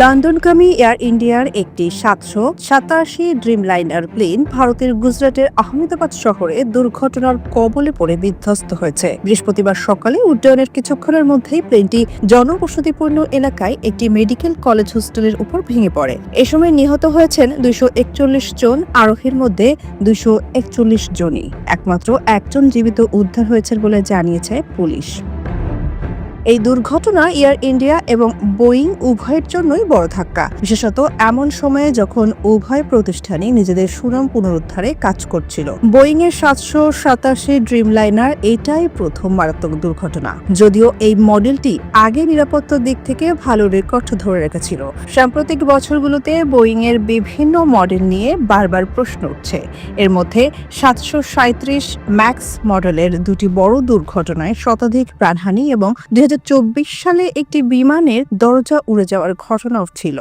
লন্ডনগামী air ইন্ডিয়ার একটি সাতশো সাতাশি ড্রিমলাইনার প্লেন ভারতের গুজরাটের আহমেদাবাদ শহরে দুর্ঘটনার কবলে পড়ে বিধ্বস্ত হয়েছে। বৃহস্পতিবার সকালে উড্ডয়নের কিছুক্ষণের মধ্যেই প্লেনটি জনবসতিপূর্ণ এলাকায় একটি মেডিকেল কলেজ হোস্টেলের উপর ভেঙে পড়ে। এ সময় নিহত হয়েছেন দুইশো একচল্লিশ জন, আরোহীর মধ্যে দুইশো একচল্লিশ জনই। একমাত্র একজন জীবিত উদ্ধার হয়েছেন বলে জানিয়েছে পুলিশ। এই দুর্ঘটনা এয়ার ইন্ডিয়া এবং বোয়িং উভয়ের জন্যই বড় ধাক্কা। বিশেষত এমন সময়ে যখন উভয় প্রতিষ্ঠানই নিজেদের সুনাম পুনরুদ্ধারে কাজ করছিল। বোয়িং এর সাতশো সাতাশি ড্রিমলাইনার এটাই প্রথম মারাত্মক দুর্ঘটনা। যদিও এই মডেলটি আগে নিরাপত্তার দিক থেকে ভালো রেকর্ড ধরে রেখেছিল। সাম্প্রতিক বছরগুলোতে বোয়িং এর বিভিন্ন মডেল নিয়ে বারবার প্রশ্ন উঠছে। এর মধ্যে সাতশো সাঁত্রিশ ম্যাক্স মডেলের দুটি বড় দুর্ঘটনায় শতাধিক প্রাণহানি এবং দুই সালে একটি বিমানের দরজা উড়ে যাওয়ার ঘটনাও ছিল।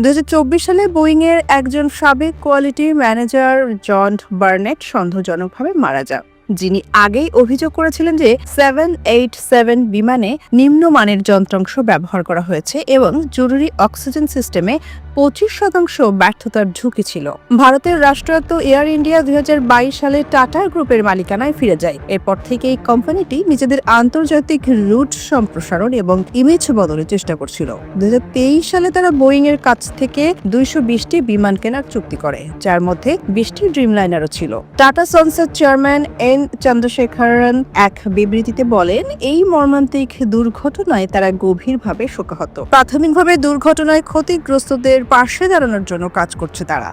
দু হাজার চব্বিশ সালে বোয়িং এর একজন সাবেক কোয়ালিটি ম্যানেজার জন বার্নেট সন্দেহজনকভাবে মারা যান, যিনি আগেই অভিযোগ করেছিলেন যে সেভেন এইট সেভেন বিমানে নিম্নমানের যন্ত্রাংশ ব্যবহার করা হয়েছে এবং জরুরি অক্সিজেন সিস্টেমে পঁচিশ শতাংশ ব্যর্থতার ঝুঁকি ছিল। ভারতের রাষ্ট্রায়ত্ত এয়ার ইন্ডিয়া দু হাজার বাইশ সালে টাটা গ্রুপের মালিকানায় ফিরে যায়। এরপর থেকে এই কোম্পানিটি নিজেদের আন্তর্জাতিক রুট সম্প্রসারণ এবং ইমেজ বদলের চেষ্টা করছিল। দু হাজার তেইশ সালে তারা বোয়িং এর কাছ থেকে দুইশো বিশটি বিমান কেনার চুক্তি করে, যার মধ্যে বিশটি ড্রিমলাইনারও ছিল। টাটা সন্সের চেয়ারম্যান এন চন্দ্রশেখরন এক বিবৃতিতে বলেন, এই মর্মান্তিক দুর্ঘটনায় তারা গভীরভাবে শোকাহত। প্রাথমিকভাবে দুর্ঘটনায় ক্ষতিগ্রস্তদের পাশে দাঁড়ানোর জন্য কাজ করছে তারা।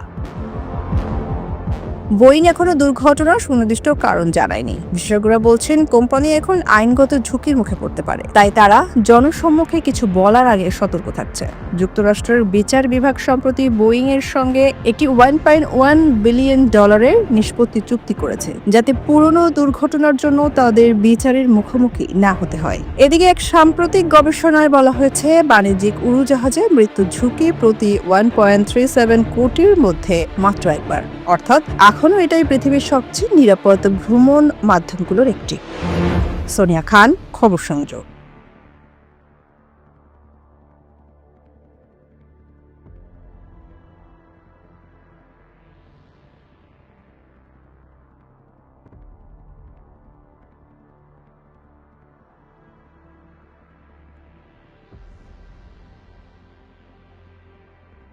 বোয়িং এখনও দুর্ঘটনার সুনির্দিষ্ট কারণ জানায়নি। বিশেষজ্ঞরা বলছেন, কোম্পানি এখন আইনগত ঝুঁকির মুখে পড়তে পারে। তাই তারা জনসম্মুখে কিছু বলার আগে সতর্ক থাকছে। যুক্তরাষ্ট্রের বিচার বিভাগ সম্প্রতি বোয়িং এর সঙ্গে একটি ওয়ান পয়েন্ট ওয়ান বিলিয়ন ডলারের নিষ্পত্তি চুক্তি করেছে, যাতে পুরনো দুর্ঘটনার জন্য তাদের বিচারের মুখোমুখি না হতে হয়। এদিকে এক সাম্প্রতিক গবেষণায় বলা হয়েছে, বাণিজ্যিক উড়োজাহাজে মৃত্যু ঝুঁকি প্রতি ওয়ান পয়েন্ট থ্রি সেভেন কোটির মধ্যে মাত্র একবার। অর্থাৎ এখনও এটাই পৃথিবীর সবচেয়ে নিরাপদ ভ্রমণ মাধ্যমগুলোর একটি। সোনিয়া খান খবর সংযোগ।